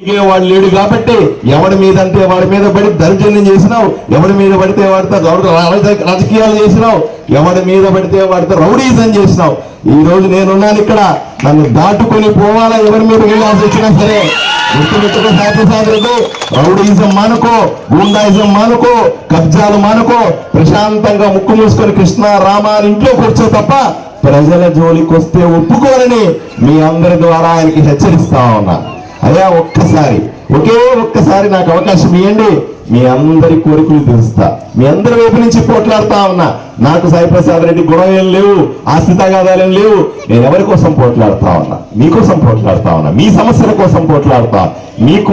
వాడు లేడు కాబట్టి ఎవడి మీద అంటే వాడి మీద పడి దౌర్జన్యం చేసినావు? ఎవడి మీద పడితే వాడితో గౌరవ రాజకీయాలు చేసినావు? ఎవడి మీద పడితే వాడితో రౌడీజం చేసినావు? ఈ రోజు నేనున్నాను ఇక్కడ. నన్ను దాటుకొని పోవాలా ఎవరి మీద వెళ్ళాల్సి వచ్చినా సరే? గుర్తుపెట్టుకో సాధ్యసాధులకు రౌడీజం మానుకో గూండాయిజం మానుకో కబ్జాలు మానుకో. ప్రశాంతంగా ముక్కు మూసుకొని కృష్ణ రామ ఇంట్లో కూర్చో తప్ప ప్రజల జోలికి వస్తే ఒప్పుకోరని మీ అందరి ద్వారా ఆయనకి హెచ్చరిస్తా ఉన్నా. అయ్యా ఒక్కసారి ఒకే ఒక్కసారి నాకు అవకాశం ఇవ్వండి మీ అందరి కోరికలు తెలుస్తా మీ అందరి వైపు నుంచి పోట్లాడుతా ఉన్నా. నాకు సాయిప్రసాద్ రెడ్డి గొడవ ఏం లేవు ఆస్తి లేవు. నేను ఎవరి కోసం పోట్లాడుతా ఉన్నా? మీకోసం పోట్లాడుతా ఉన్నా? మీ సమస్యల కోసం పోట్లాడుతా మీకు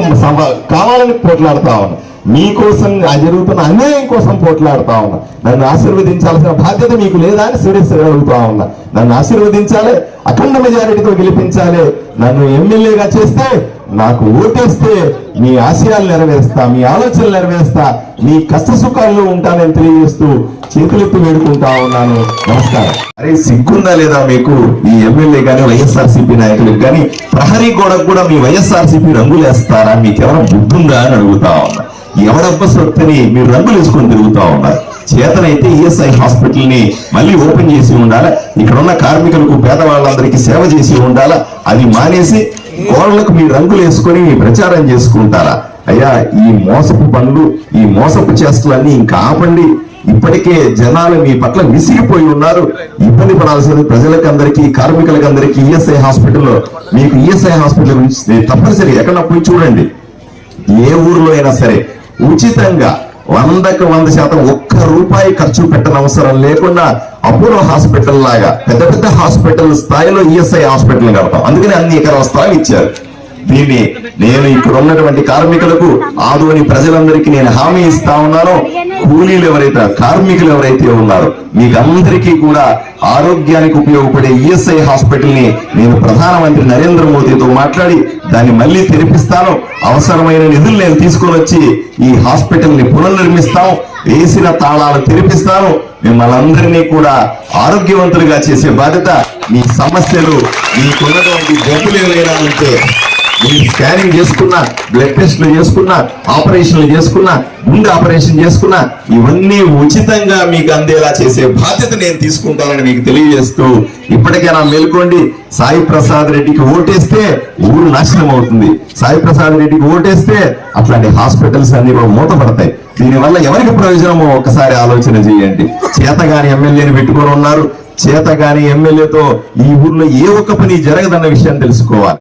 కావాలని పోట్లాడుతా ఉన్నా? మీకోసం జరుగుతున్న అన్యాయం కోసం పోట్లాడుతా ఉన్నా? నన్ను ఆశీర్వదించాల్సిన బాధ్యత మీకు లేదా అని సీరియస్ అడుగుతా ఉన్నా. నన్ను ఆశీర్వదించాలి అఖండ మెజారిటీతో గెలిపించాలి. నన్ను ఎమ్మెల్యేగా చేస్తే నాకు ఓటేస్తే మీ ఆశయాలు నెరవేరుస్తా మీ ఆలోచనలు నెరవేరుస్తా మీ కష్ట సుఖాల్లో ఉంటానని తెలియజేస్తూ చేతులెత్తి వేడుకుంటా ఉన్నాను. నమస్కారం. అరే సిగ్గుందా లేదా మీకు? ఈ ఎమ్మెల్యే కానీ వైఎస్ఆర్ సిపి నాయకులకు కానీ ప్రహరీ గోడకు కూడా మీ వైఎస్ఆర్ సిపి రంగులు వేస్తారా? మీకెవరైనా బుద్ధుందా అని అడుగుతా ఉన్నా. ఎవడబ్బ సొత్తని మీరు రంగులు వేసుకొని తిరుగుతా ఉన్నారు చేతనైతే ఈఎస్ఐ హాస్పిటల్ని మళ్ళీ ఓపెన్ చేసి ఉండాలా? ఇక్కడ ఉన్న కార్మికులకు పేదవాళ్ళందరికీ సేవ చేసి ఉండాలా? అది మానేసి గోడలకు మీ రంగులు వేసుకొని ప్రచారం చేసుకుంటారా? అయ్యా ఈ మోసపు పనులు ఈ మోసపు చేష్టలన్నీ ఇంకా ఆపండి. ఇప్పటికే జనాలు మీ పట్ల విసిగిపోయి ఉన్నారు. ఇబ్బంది పడాల్సింది ప్రజలకు అందరికీ కార్మికులకు అందరికీ ఈఎస్ఐ హాస్పిటల్లో మీకు ఈఎస్ఐ హాస్పిటల్ గురించి తప్పనిసరి ఎక్కడ పోయి చూడండి. ఏ ఊర్లో అయినా సరే ఉచితంగా వందకు వంద శాతం ఒక్క రూపాయి ఖర్చు పెట్టనవసరం లేకుండా అపోలో హాస్పిటల్ లాగా పెద్ద పెద్ద హాస్పిటల్ స్థాయిలో ఈఎస్ఐ హాస్పిటల్ కడతాం. అందుకని అన్ని ఎకరాల స్థాయి ఇచ్చారు. దీన్ని నేను ఇప్పుడున్నటువంటి ఉన్నటువంటి కార్మికులకు ఆదోని ప్రజలందరికీ నేను హామీ ఇస్తా ఉన్నాను. కూలీలు ఎవరైతే కార్మికులు ఎవరైతే ఉన్నారో మీకందరికీ కూడా ఆరోగ్యానికి ఉపయోగపడే ఈఎస్ఐ హాస్పిటల్ని నేను ప్రధానమంత్రి నరేంద్ర మోదీతో మాట్లాడి దాన్ని మళ్ళీ తెరిపిస్తాను. అవసరమైన నిధులు నేను తీసుకొని వచ్చి ఈ హాస్పిటల్ని పునర్నిర్మిస్తాం వేసిన తాళాలు తెరిపిస్తాను. మిమ్మల్ని అందరినీ కూడా ఆరోగ్యవంతులుగా చేసే బాధ్యత మీ సమస్యలు మీకున్నటువంటి జబ్బులు ఏవైనా ఉంటే మీరు స్కానింగ్ చేసుకున్నా బ్లడ్ టెస్ట్లు చేసుకున్నా ఆపరేషన్లు చేసుకున్నా గుండె ఆపరేషన్ చేసుకున్నా ఇవన్నీ ఉచితంగా మీకు అందేలా చేసే బాధ్యత నేను తీసుకుంటానని మీకు తెలియజేస్తూ ఇప్పటికైనా మేల్కోండి. సాయి ప్రసాద్ రెడ్డికి ఓటేస్తే ఊరు నాశనం అవుతుంది. సాయి ప్రసాద్ రెడ్డికి ఓటేస్తే అట్లాంటి హాస్పిటల్స్ అన్ని కూడా మూతపడతాయి. దీనివల్ల ఎవరికి ప్రయోజనమో ఒకసారి ఆలోచన చేయండి. చేతగాని ఎమ్మెల్యేని పెట్టుకొని ఉన్నారు. చేతగాని ఎమ్మెల్యేతో ఈ ఊర్లో ఏ ఒక్క పని జరగదన్న విషయం తెలుసుకోవాలి.